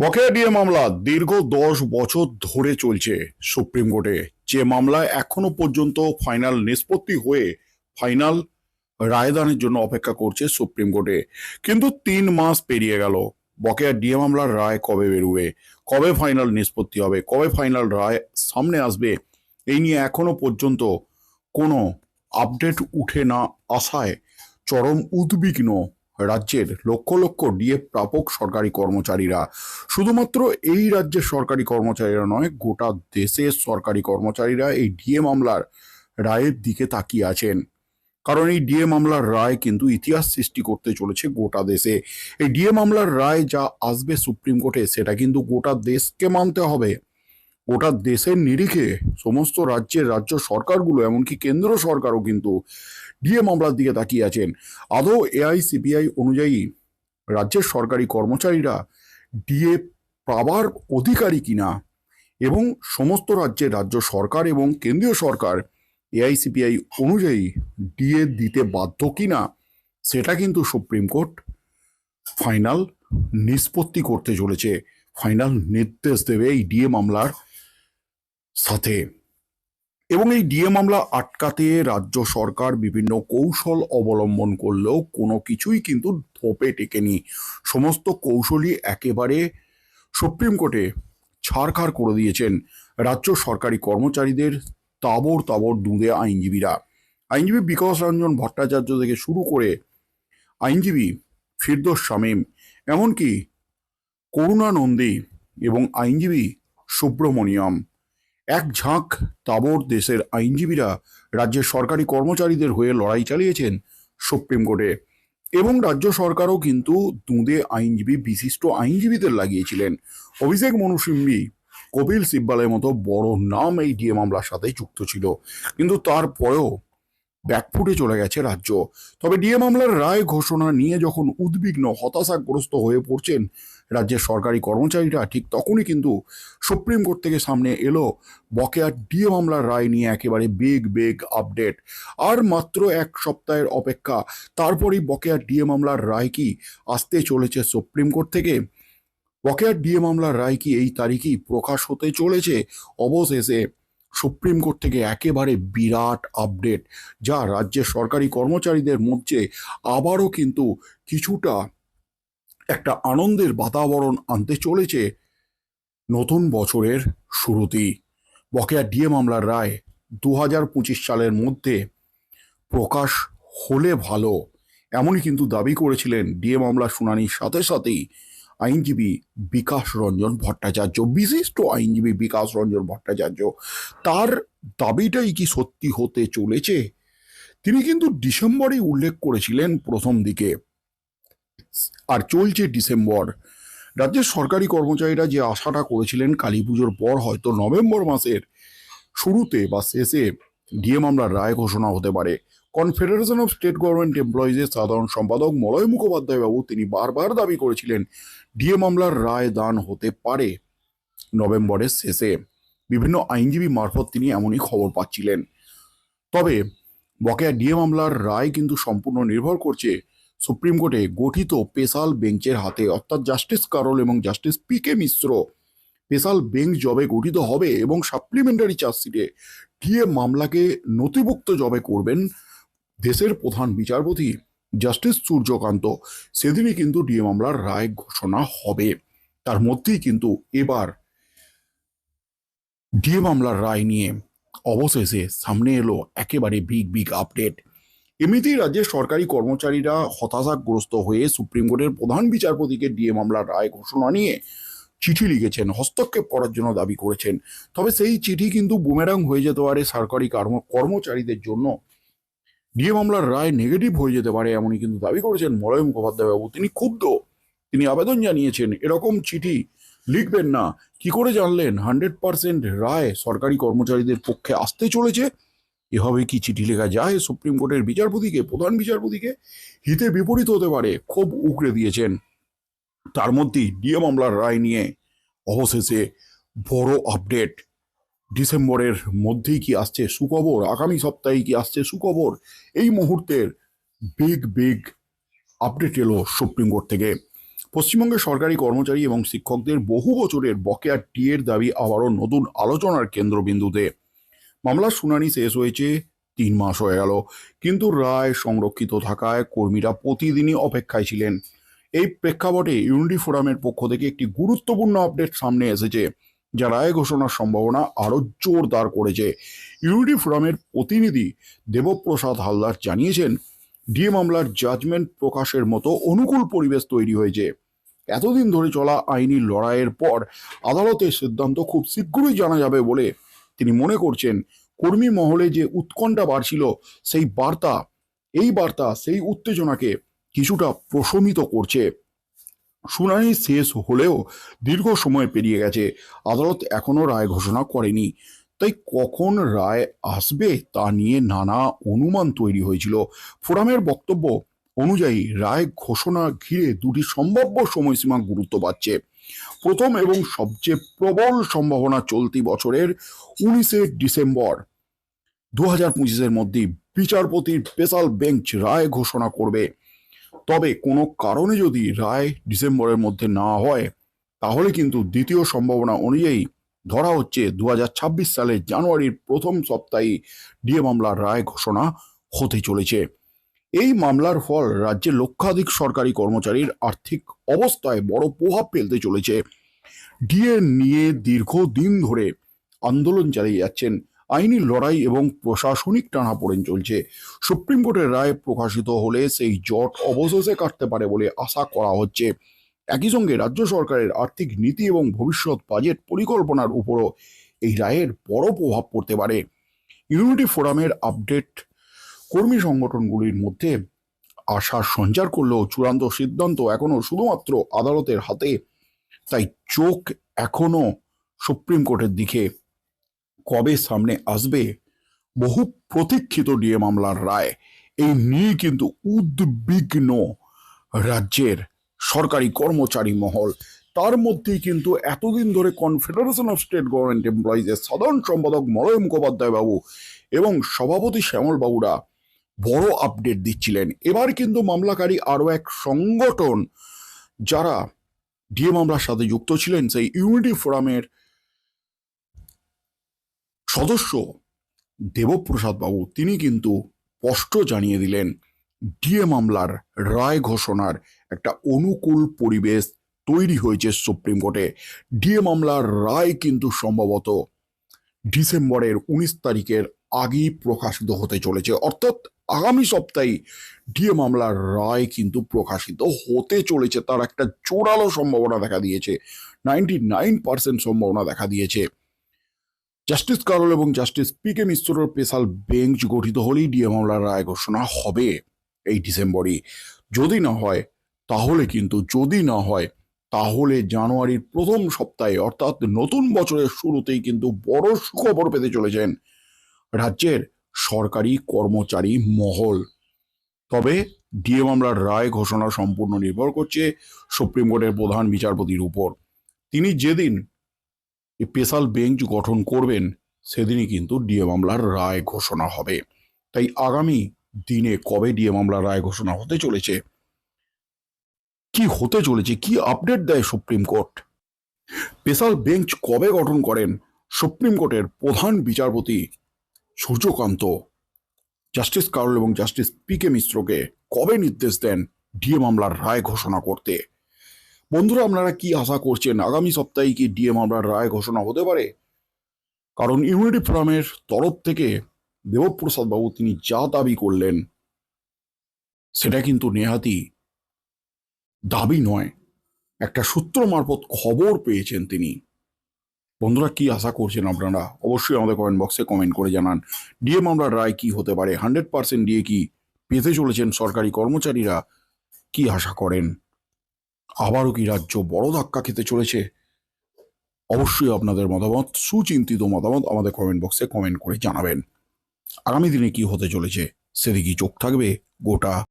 বকেয়া ডিএ মামলা দীর্ঘ দশ বছর ধরে চলছে সুপ্রিম কোর্টে। যে মামলায় এখনও পর্যন্ত ফাইনাল নিষ্পত্তি হয়ে ফাইনাল রায়দানের জন্য অপেক্ষা করছে সুপ্রিম কোর্টে। কিন্তু তিন মাস পেরিয়ে গেল। বকেয়া ডিএ মামলার রায় কবে বেরোবে? কবে ফাইনাল নিষ্পত্তি হবে? কবে ফাইনাল রায় সামনে আসবে? এই নিয়ে এখনও পর্যন্ত কোনো আপডেট উঠে না আসায় চরম উদ্বিগ্ন রাজ্যের লক্ষ লক্ষ ডিএ প্রাপক সরকারি কর্মচারীরা। শুধুমাত্র এই রাজ্যের সরকারি কর্মচারীরা নয়, গোটা দেশের সরকারি কর্মচারীরা এই ডিএ মামলার রায়ের দিকে তাকিয়ে আছেন। কারণ এই ডিএ মামলার রায় কিন্তু ইতিহাস সৃষ্টি করতে চলেছে গোটা দেশে। এই ডিএ মামলার রায় যা আসবে সুপ্রিম কোর্টে, সেটা কিন্তু গোটা দেশকে মানতে হবে। গোটা দেশের নিরিখে সমস্ত রাজ্যের রাজ্য সরকারগুলো, এমনকি কেন্দ্র সরকারও কিন্তু ডিএ মামলার দিকে তাকিয়ে আছেন। আদৌ এআইসিপিআই অনুযায়ী রাজ্যের সরকারি কর্মচারীরা ডিএ পাবার অধিকারী কিনা এবং সমস্ত রাজ্যের রাজ্য সরকার এবং কেন্দ্রীয় সরকার এআইসিপিআই অনুযায়ী ডিএ দিতে বাধ্য কিনা, সেটা কিন্তু সুপ্রিম কোর্ট ফাইনাল নিষ্পত্তি করতে চলেছে। ফাইনাল নির্দেশ দেবে এই ডিএ মামলার সাথে। এবং এই ডিএ মামলা আটকাতে রাজ্য সরকার বিভিন্ন কৌশল অবলম্বন করলেও কোনো কিছুই কিন্তু ধোপে টেকেনি। সমস্ত কৌশলই একেবারে সুপ্রিম কোর্টে ছাড়খাড় করে দিয়েছেন রাজ্য সরকারি কর্মচারীদের তাবর তাবর দুঁদে আইনজীবীরা। আইনজীবী বিকাশ রঞ্জন ভট্টাচার্য থেকে শুরু করে আইনজীবী ফিরদোস শামীম, এমনকি করুণানন্দী এবং আইনজীবী সুব্রমণিয়ম। এক ঝাঁক তাবর দেশের আইনজীবীরা রাজ্যের সরকারি কর্মচারীদের হয়ে লড়াই চালিয়েছেন সুপ্রিম কোর্টে। এবং রাজ্য সরকারও কিন্তু দুঁদে আইনজীবী, বিশিষ্ট আইনজীবীদের লাগিয়েছিলেন। অভিষেক মনুসিম্বি কপিল সিব্বালের মতো বড় নাম এই ডিএ মামলার সাথে যুক্ত ছিল। কিন্তু তারপরেও ব্যাকফুটে চলে গেছে রাজ্য। তবে ডিএ মামলার রায় ঘোষণা নিয়ে যখন উদ্বিগ্ন, হতাশাগ্রস্ত হয়ে পড়ছেন রাজ্যের সরকারি কর্মচারীরা, ঠিক তখনই কিন্তু সুপ্রিম কোর্ট থেকে সামনে এলো বকেয়া ডিএ মামলার রায় নিয়ে একেবারে বেগ বেগ আপডেট। আর মাত্র এক সপ্তাহের অপেক্ষা, তারপরেই বকেয়া ডিএ মামলার রায় কি আসতে চলেছে সুপ্রিম কোর্ট থেকে? বকেয়া ডিএ মামলার রায় কি এই তারিখেই প্রকাশ হতে চলেছে? অবশেষে সুপ্রিম কোর্ট থেকে একেবারে বিরাট আপডেট, যা রাজ্যের সরকারি কর্মচারীদের মধ্যে আবারও কিন্তু কিছুটা একটা আনন্দের বাতাবরণ আনতে চলেছে নতুন বছরের শুরুতেই। বকেয়া ডিএ মামলার রায় দু হাজার পঁচিশ সালের মধ্যে প্রকাশ হলে ভালো, এমনই কিন্তু দাবি করেছিলেন ডিএ মামলার শুনানির সাথে সাথেই আইনজীবী বিকাশ রঞ্জন ভট্টাচার্য, বিশিষ্ট আইনজীবী বিকাশ রঞ্জন ভট্টাচার্য, তার দাবিটাই কি সত্যি হতে চলেছে? তিনি কিন্তু ডিসেম্বরেই উল্লেখ করেছিলেন প্রথম দিকে। আর চলছে ডিসেম্বর। রাজ্যের সরকারি কর্মচারীরা যে আশাটা করেছিলেন কালী পুজোর পর হয়তো নভেম্বর মাসের শুরুতে বা শেষে ডিএ মামলার রায় ঘোষণা হতে পারে। কনফেডারেশন অফ স্টেট গভর্নমেন্ট এমপ্লয়িজের সাধারণ সম্পাদক মলয় মুখোপাধ্যায় বাবু তিনি বারবার দাবি করেছিলেন, ডিএ মামলার রায় দান হতে পারে নভেম্বরের শেষে। বিভিন্ন আইনজীবী মারফত তিনি এমনই খবর পাচ্ছিলেন। তবে বকেয়া ডিএ মামলার রায় কিন্তু সম্পূর্ণ নির্ভর করছে সুপ্রিম কোর্টে গঠিত পেশাল বেঞ্চের হাতে, অর্থাৎ জাস্টিস কারল এবং justice P K Mishra special bench জবে গঠিত হবে এবং সাপ্লিমেন্টারি চার্জশিটে ডিএ মামলাকে নথিভুক্ত জবে করবেন দেশের প্রধান বিচারপতি জাস্টিস সূর্যকান্ত, সেদিনই কিন্তু ডিএ মামলার রায় ঘোষণা হবে। তার মধ্যেই কিন্তু এবার ডিএ মামলার রায় নিয়ে অবশেষে সামনে এলো একেবারে বিগ বিগ আপডেট। এমনিতেই রাজ্যের সরকারি কর্মচারীরা হতাশাগ্রস্ত হয়ে সুপ্রিম কোর্টের প্রধান বিচারপতিকে ডিএ মামলার রায় ঘোষণা নিয়ে চিঠি লিখেছেন, হস্তক্ষেপ করার জন্য দাবি করেছেন। তবে সেই চিঠি কিন্তু বুমেরাং হয়ে যেতে পারে সরকারি কর্ম, কর্মচারীদের জন্য। ডিএ মামলার রায় নেগেটিভ হয়ে যেতে পারে এমনই কিন্তু দাবি করেছেন মলয় মুখোপাধ্যায় বাবু তিনি ক্ষুব্ধ। তিনি আবেদন জানিয়েছেন, এরকম চিঠি লিখবেন না। কি করে জানলেন? হান্ড্রেড পার্সেন্ট রায় সরকারি কর্মচারীদের পক্ষে আসতে চলেছে। এভাবে কি চিঠি লেখা যায়? সুপ্রিম কোর্টের বিচারপতিকে, প্রধান বিচারপতিকে হিতে বিপরীত হতে পারে। খুব উগড়ে দিয়েছেন। তার মধ্যেই ডিএ মামলার রায় নিয়ে অবশেষে বড় আপডেট ডিসেম্বরের মধ্যেই কি আসছে সুখবর? আগামী সপ্তাহে কি আসছে সুখবর? এই মুহূর্তের বিগ বিগ আপডেট এলো সুপ্রিম কোর্ট থেকে। পশ্চিমবঙ্গের সরকারি কর্মচারী এবং শিক্ষকদের বহু বছরের বকেয়া টিএর দাবি, আবারও নতুন আলোচনার কেন্দ্রবিন্দুতে। মামলার শুনানি শেষ হয়েছে তিন মাস হয়ে গেল, কিন্তু রায় সংরক্ষিত থাকায় কর্মীরা প্রতিদিনই অপেক্ষায় ছিলেন। এই প্রেক্ষাপটে ইউনিটি ফোরামের পক্ষ থেকে একটি গুরুত্বপূর্ণ আপডেট সামনে এসেছে। যা রায় ঘোষণার সম্ভাবনা আরও জোরদার করেছে। ইউনিটি ফোরামের প্রতিনিধি দেবপ্রসাদ হালদার জানিয়েছেন, ডিএ মামলার জাজমেন্ট প্রকাশের মতো অনুকূল পরিবেশ তৈরি হয়েছে। এতদিন ধরে চলা আইনি লড়াইয়ের পর আদালতের সিদ্ধান্ত খুব শীঘ্রই জানা যাবে বলে তিনি মনে করছেন। কর্মী মহলে যে উৎকণ্ঠা বাড়ছিল, সেই বার্তা, এই বার্তা সেই উত্তেজনাকে কিছুটা প্রশমিত করছে। শুনানি শেষ হলেও দীর্ঘ সময় পেরিয়ে গেছে। আদালত এখনও রায় ঘোষণা করেনি। তাই কখন রায় আসবে তা নিয়ে নানা অনুমান তৈরি হয়েছিল। ফোরামের বক্তব্য অনুযায়ী রায় ঘোষণা ঘিরে দুটি সম্ভাব্য সময়সীমা গুরুত্ব পাচ্ছে প্রথম এবং সবচেয়ে প্রবল সম্ভাবনা চলতি বছরের উনিশে ডিসেম্বর। দু হাজার পঁচিশের মধ্যেই বিচারপতির স্পেশাল বেঞ্চ রায় ঘোষণা করবে। তবে কোনো কারণে যদি রায় ডিসেম্বরের মধ্যে না হয়, তাহলে কিন্তু দ্বিতীয় সম্ভাবনা অনুযায়ী ধরা হচ্ছে দু সালের জানুয়ারির প্রথম সপ্তাহে ডিএ মামলার রায় ঘোষণা হতে চলেছে। এই মামলার ফল রাজ্যের লক্ষাধিক সরকারি কর্মচারীর আর্থিক অবস্থায় বড় প্রভাব ফেলতে চলেছে। ডিএ নিয়ে দীর্ঘদিন ধরে আন্দোলন চালিয়ে যাচ্ছেন আইনি লড়াই এবং প্রশাসনিক টানাপোড়েন চলছে। সুপ্রিম কোর্টের রায় প্রকাশিত হলে সেই জট অবশেষে কাটতে পারে বলে আশা করা হচ্ছে। একই সঙ্গে রাজ্য সরকারের আর্থিক নীতি এবং ভবিষ্যৎ বাজেট পরিকল্পনার উপরও এই রায়ের বড় প্রভাব পড়তে পারে। ইউনিটি ফোরামের আপডেট, কর্মী সংগঠনগুলির মধ্যে আশার সঞ্চার করলেও চূড়ান্ত সিদ্ধান্ত এখনও শুধুমাত্র আদালতের হাতে। তাই চোখ এখনও সুপ্রিম কোর্টের দিকে। কবে সামনে আসবে? বহু প্রতীক্ষিত ডিএ মামলার রায়। এই নিয়ে কিন্তু উদ্বিগ্ন রাজ্যের সরকারি কর্মচারী মহল। তার মধ্যেই কিন্তু এতদিন ধরে কনফেডারেশন অফ স্টেট গভর্নমেন্ট এমপ্লয়িজের সাধারণ সম্পাদক মলয় মুখোপাধ্যায় বাবু এবং সভাপতি শ্যামল বাবুরা বড় আপডেট দিচ্ছিলেন। এবার কিন্তু মামলাকারী আরও এক সংগঠন যারা ডিএ মামলার সাথে যুক্ত ছিলেন, সেই ইউনিটি ফোরামের সদস্য দেবপ্রসাদ বাবু তিনি কিন্তু স্পষ্ট জানিয়ে দিলেন, ডিএ মামলার রায় ঘোষণার একটা অনুকূল পরিবেশ তৈরি হয়েছে সুপ্রিম কোর্টে। ডিএ মামলার রায় কিন্তু সম্ভবত ডিসেম্বরের উনিশ তারিখের আগেই প্রকাশিত হতে চলেছে। অর্থাৎ আগামী সপ্তাহে ডিএ মামলার রায় কিন্তু প্রকাশিত হতে চলেছে। তার একটা জোরালো সম্ভাবনা দেখা দিয়েছে। নাইনটি নাইন পার্সেন্ট সম্ভাবনা দেখা দিয়েছে। জাস্টিস কারল এবং জাস্টিস পি কে মিশ্রের স্পেশাল বেঞ্চ গঠিত হলেই ডিএ মামলার রায় ঘোষণা হবে এই ডিসেম্বরই। যদি না হয়, তাহলে কিন্তু যদি না হয়, তাহলে জানুয়ারির প্রথম সপ্তাহে, অর্থাৎ নতুন বছরের শুরুতেই কিন্তু বড় সুখবর পেতে চলেছেন রাজ্যের সরকারি কর্মচারী মহল। তবে ডিএ মামলার রায় ঘোষণা সম্পূর্ণ নির্ভর করছে সুপ্রিম কোর্টের প্রধান বিচারপতির উপর। তিনি যেদিন স্পেশাল বেঞ্চ গঠন করবেন, সেদিনই কিন্তু ডিএ মামলার রায় ঘোষণা হবে। তাই আগামী দিনে কবে ডিএ মামলার রায় ঘোষণা হতে চলেছে? কি হতে চলেছে? কি আপডেট দেয় সুপ্রিম কোর্ট? স্পেশাল বেঞ্চ কবে গঠন করেন? সুপ্রিম কোর্টের প্রধান বিচারপতি সূর্যকান্ত। জাস্টিস কারল এবং জাস্টিস পি কে মিশ্রকে কবে নির্দেশ দেন ডিএ মামলার রায় ঘোষণা করতে? বন্ধুরা, আপনারা কি আশা করছেন আগামী সপ্তাহে কি ডিএ মামলার রায় ঘোষণা হতে পারে? কারণ ইউনিটি ফোরামের তরফ থেকে দেবপ্রসাদ বাবু তিনি যা দাবি করলেন, সেটা কিন্তু নেহাতি দাবি নয়। একটা সূত্র মারফত খবর পেয়েছেন তিনি। বন্ধুরা, কি আশা করছেন আপনারা? অবশ্যই আমাদের কমেন্ট বক্সে কমেন্ট করে জানান। ডিএ মামলার রায় কি হতে পারে? হান্ড্রেড পার্সেন্ট ডিএ কি পেতে চলেছেন সরকারি কর্মচারীরা? কি আশা করেন? আবারও কি রাজ্য বড় ধাক্কা খেতে চলেছে? অবশ্যই আপনাদের মতামত, সুচিন্তিত মতামত আমাদের কমেন্ট বক্সে কমেন্ট করে জানাবেন। আগামী দিনে কি হতে চলেছে? সেদিকেই চোখ থাকবে গোটা